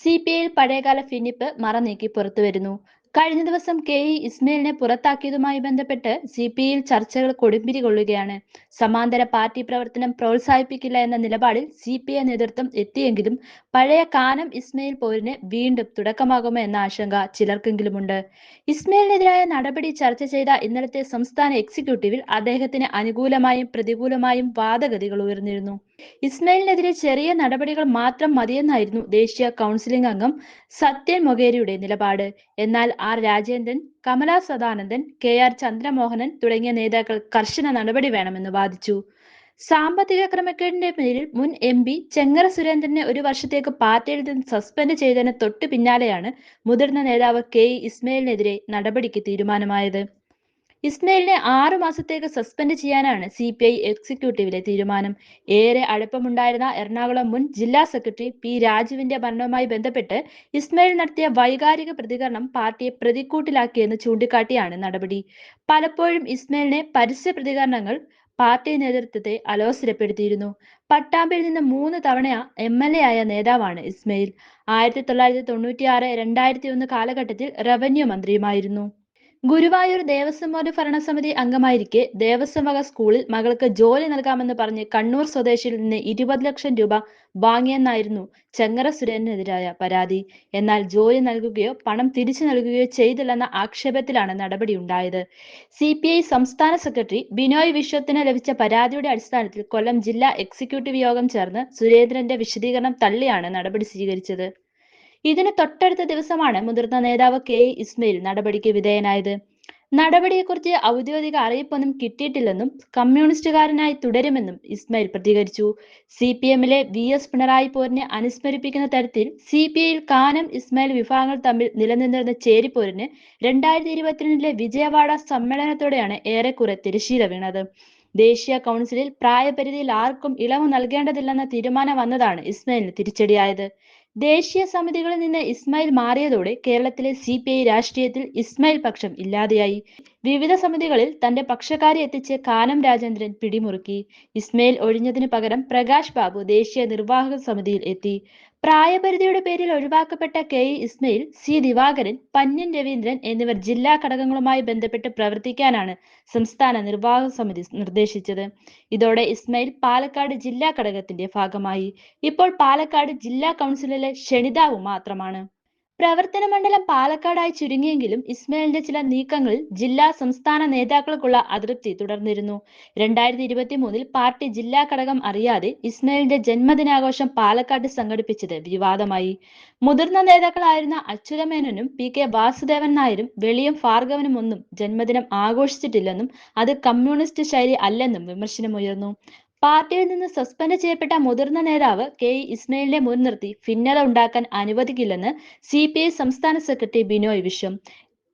C P ഐയിൽ പഴയകാല ഭിന്നിപ്പ് മറനീക്കി പുറത്തുവരുന്നു കഴിഞ്ഞ ദിവസം കെ ഇ ഇസ്മയിലിനെ പുറത്താക്കിയതുമായി ബന്ധപ്പെട്ട് സി പി ഐയിൽ ചർച്ചകൾ കൊടുമ്പിരി കൊള്ളുകയാണ്. സമാന്തര പാർട്ടി പ്രവർത്തനം പ്രോത്സാഹിപ്പിക്കില്ല എന്ന നിലപാടിൽ സി പി ഐ നേതൃത്വം എത്തിയെങ്കിലും പഴയ കാനം ഇസ്മയിൽ പോരിന് വീണ്ടും തുടക്കമാകുമോ എന്ന ആശങ്ക ചിലർക്കെങ്കിലുമുണ്ട്. ഇസ്മയിലിനെതിരായ നടപടി ചർച്ച ചെയ്ത ഇന്നലത്തെ സംസ്ഥാന എക്സിക്യൂട്ടീവിൽ അദ്ദേഹത്തിന് അനുകൂലമായും പ്രതികൂലമായും വാദഗതികൾ ഉയർന്നിരുന്നു. ഇസ്മയിലിനെതിരെ ചെറിയ നടപടികൾ മാത്രം മതിയെന്നായിരുന്നു ദേശീയ കൗൺസിലിംഗ് അംഗം സത്യൻ മൊകേരിയുടെ നിലപാട്. എന്നാൽ R Rajendran Kamala Sadanandan K R Chandramohanan തുടങ്ങിയ നേതാക്കൾ കർശന നടപടി വേണമെന്ന് വാദിച്ചു. സാമ്പത്തിക ക്രമക്കേടിന്റെ പേരിൽ മുൻ എം പി ചെങ്ങറ സുരേന്ദ്രനെ ഒരു വർഷത്തേക്ക് പാർട്ടിയിൽ നിന്ന് സസ്പെൻഡ് ചെയ്തതിന് തൊട്ടു പിന്നാലെയാണ് മുതിർന്ന നേതാവ് കെ ഇസ്മയിലിനെതിരെ നടപടിക്ക് തീരുമാനമായത്. ഇസ്മയിലിനെ ആറു മാസത്തേക്ക് സസ്പെൻഡ് ചെയ്യാനാണ് സി പി ഐ എക്സിക്യൂട്ടീവിലെ തീരുമാനം. ഏറെ അടുപ്പമുണ്ടായിരുന്ന എറണാകുളം മുൻ ജില്ലാ സെക്രട്ടറി പി രാജുവിന്റെ മരണവുമായി ബന്ധപ്പെട്ട് ഇസ്മയിൽ നടത്തിയ വൈകാരിക പ്രതികരണം പാർട്ടിയെ പ്രതിക്കൂട്ടിലാക്കിയെന്ന് ചൂണ്ടിക്കാട്ടിയാണ് നടപടി. പലപ്പോഴും ഇസ്മയിലിനെ പരസ്യ പ്രതികരണങ്ങൾ പാർട്ടി നേതൃത്വത്തെ അലോസരപ്പെടുത്തിയിരുന്നു. പട്ടാമ്പിൽ നിന്ന് മൂന്ന് തവണ എം എൽ എ ആയ നേതാവാണ് ഇസ്മയിൽ. ആയിരത്തി തൊള്ളായിരത്തി തൊണ്ണൂറ്റി ആറ് രണ്ടായിരത്തി ഒന്ന് കാലഘട്ടത്തിൽ റവന്യൂ മന്ത്രിയുമായിരുന്നു. ഗുരുവായൂർ ദേവസ്വം ബോർഡ് ഭരണസമിതി അംഗമായിരിക്കെ ദേവസ്വം വക സ്കൂളിൽ മകൾക്ക് ജോലി നൽകാമെന്ന് പറഞ്ഞ് കണ്ണൂർ സ്വദേശിയിൽ നിന്ന് ഇരുപത് ലക്ഷം രൂപ വാങ്ങിയെന്നായിരുന്നു ചെങ്ങറ സുരേന്ദ്രനെതിരായ പരാതി. എന്നാൽ ജോലി നൽകുകയോ പണം തിരിച്ചു നൽകുകയോ ചെയ്തില്ലെന്ന ആക്ഷേപത്തിലാണ് നടപടി ഉണ്ടായത്. സി സംസ്ഥാന സെക്രട്ടറി ബിനോയ് വിശ്വത്തിന് ലഭിച്ച പരാതിയുടെ അടിസ്ഥാനത്തിൽ കൊല്ലം ജില്ലാ എക്സിക്യൂട്ടീവ് യോഗം ചേർന്ന് സുരേന്ദ്രന്റെ വിശദീകരണം തള്ളിയാണ് നടപടി സ്വീകരിച്ചത്. ഇതിന് തൊട്ടടുത്ത ദിവസമാണ് മുതിർന്ന നേതാവ് കെ ഇസ്മയിൽ നടപടിക്ക് വിധേയനായത്. നടപടിയെക്കുറിച്ച് ഔദ്യോഗിക അറിയിപ്പൊന്നും കിട്ടിയിട്ടില്ലെന്നും കമ്മ്യൂണിസ്റ്റുകാരനായി തുടരുമെന്നും ഇസ്മയിൽ പ്രതികരിച്ചു. സി പി എമ്മിലെ വി എസ് പിണറായി പോരിനെ അനുസ്മരിപ്പിക്കുന്ന തരത്തിൽ സി പി ഐയിൽ കാനം ഇസ്മയിൽ വിഭാഗങ്ങൾ തമ്മിൽ നിലനിന്നിരുന്ന ചേരിപ്പോരിന് രണ്ടായിരത്തി ഇരുപത്തിരണ്ടിലെ വിജയവാഡ സമ്മേളനത്തോടെയാണ് ഏറെക്കുറെ തിരശീല വീണത്. ദേശീയ കൗൺസിലിൽ പ്രായപരിധിയിൽ ആർക്കും ഇളവ് നൽകേണ്ടതില്ലെന്ന തീരുമാനം വന്നതാണ് ഇസ്മയിലിന് തിരിച്ചടിയായത്. ദേശീയ സമിതികളിൽ നിന്ന് ഇസ്മായിൽ മാറിയതോടെ കേരളത്തിലെ സി പി ഐ രാഷ്ട്രീയത്തിൽ ഇസ്മായിൽ പക്ഷം ഇല്ലാതെയായി. വിവിധ സമിതികളിൽ തന്റെ പക്ഷക്കാരെ എത്തിച്ച് കാനം രാജേന്ദ്രൻ പിടിമുറുക്കി. ഇസ്മയിൽ ഒഴിഞ്ഞതിനു പകരം പ്രകാശ് ബാബു ദേശീയ നിർവാഹക സമിതിയിൽ എത്തി. പ്രായപരിധിയുടെ പേരിൽ ഒഴിവാക്കപ്പെട്ട K. E. Ismail C. Divakaran Pannian Raveendran എന്നിവർ ജില്ലാ ഘടകങ്ങളുമായി ബന്ധപ്പെട്ട് പ്രവർത്തിക്കാനാണ് സംസ്ഥാന നിർവാഹക സമിതി നിർദ്ദേശിച്ചത്. ഇതോടെ ഇസ്മയിൽ പാലക്കാട് ജില്ലാ ഘടകത്തിന്റെ ഭാഗമായി. ഇപ്പോൾ പാലക്കാട് ജില്ലാ കൗൺസിലിലെ ക്ഷണിതാവ് മാത്രമാണ്. പ്രവർത്തന മണ്ഡലം പാലക്കാടായി ചുരുങ്ങിയെങ്കിലും ഇസ്മയിലിന്റെ ചില നീക്കങ്ങൾ ജില്ലാ സംസ്ഥാന നേതാക്കൾക്കുള്ള അതൃപ്തി തുടർന്നിരുന്നു. രണ്ടായിരത്തി ഇരുപത്തി മൂന്നിൽ പാർട്ടി ജില്ലാ ഘടകം അറിയാതെ ഇസ്മയിലിന്റെ ജന്മദിനാഘോഷം പാലക്കാട് സംഘടിപ്പിച്ചത് വിവാദമായി. മുതിർന്ന നേതാക്കളായിരുന്ന അച്യുതമേനോനും പി കെ വാസുദേവൻ നായരും വെളിയും ഭാർഗവനും ഒന്നും ജന്മദിനം ആഘോഷിച്ചിട്ടില്ലെന്നും അത് കമ്മ്യൂണിസ്റ്റ് ശൈലി അല്ലെന്നും വിമർശനമുയർന്നു. പാർട്ടിയിൽ നിന്ന് സസ്പെൻഡ് ചെയ്യപ്പെട്ട മുതിർന്ന നേതാവ് കെ ഇസ്മയിലിനെ മുൻനിർത്തി ഭിന്നത ഉണ്ടാക്കാൻ അനുവദിക്കില്ലെന്ന് സി പി ഐ സംസ്ഥാന സെക്രട്ടറി ബിനോയ് വിശ്വം.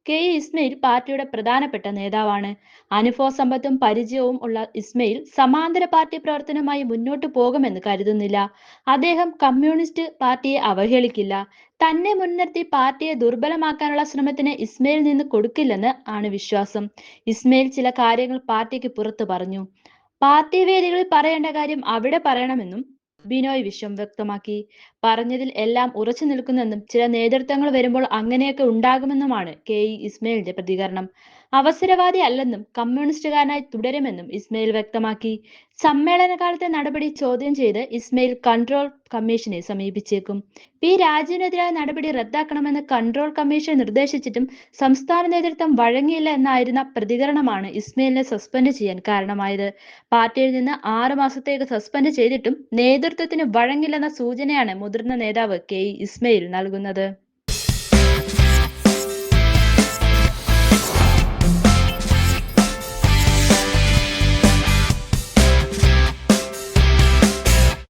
കെ ഇസ്മയിൽ പാർട്ടിയുടെ പ്രധാനപ്പെട്ട നേതാവാണ്. അനുഭവ സമ്പത്തും പരിചയവും ഉള്ള ഇസ്മയിൽ സമാന്തര പാർട്ടി പ്രവർത്തനമായി മുന്നോട്ടു പോകുമെന്ന് കരുതുന്നില്ല. അദ്ദേഹം കമ്മ്യൂണിസ്റ്റ് പാർട്ടിയെ അവഹേളിക്കില്ല. തന്നെ മുൻനിർത്തി പാർട്ടിയെ ദുർബലമാക്കാനുള്ള ശ്രമത്തിന് ഇസ്മയിൽ നിന്ന് കൊടുക്കില്ലെന്ന് ആണ് വിശ്വാസം. ഇസ്മയിൽ ചില കാര്യങ്ങൾ പാർട്ടിക്ക് പുറത്തു പറഞ്ഞു. പാർട്ടി വേദികളിൽ പറയേണ്ട കാര്യം അവിടെ പറയണമെന്നും ബിനോയ് വിശ്വം വ്യക്തമാക്കി. പറഞ്ഞതിൽ എല്ലാം ഉറച്ചു നിൽക്കുന്നെന്നും ചില നേതൃത്വങ്ങൾ വരുമ്പോൾ അങ്ങനെയൊക്കെ ഉണ്ടാകുമെന്നുമാണ് കെ ഇ ഇസ്മയിലിന്റെ പ്രതികരണം. അവസരവാദി അല്ലെന്നും കമ്മ്യൂണിസ്റ്റുകാരനായി തുടരുമെന്നും ഇസ്മയിൽ വ്യക്തമാക്കി. സമ്മേളനകാലത്തെ നടപടി ചോദ്യം ചെയ്ത് ഇസ്മയിൽ കൺട്രോൾ കമ്മീഷനെ സമീപിച്ചേക്കും. പി രാജുവിനെതിരായ നടപടി റദ്ദാക്കണമെന്ന് കൺട്രോൾ കമ്മീഷൻ നിർദ്ദേശിച്ചിട്ടും സംസ്ഥാന നേതൃത്വം വഴങ്ങിയില്ല എന്നായിരുന്ന പ്രതികരണമാണ് ഇസ്മയിലിനെ സസ്പെൻഡ് ചെയ്യാൻ കാരണമായത്. പാർട്ടിയിൽ നിന്ന് ആറു മാസത്തേക്ക് സസ്പെൻഡ് ചെയ്തിട്ടും നേതൃത്വത്തിന് വഴങ്ങില്ലെന്ന സൂചനയാണ് മുതിർന്ന നേതാവ് കെ ഇസ്മയിൽ നൽകുന്നത്.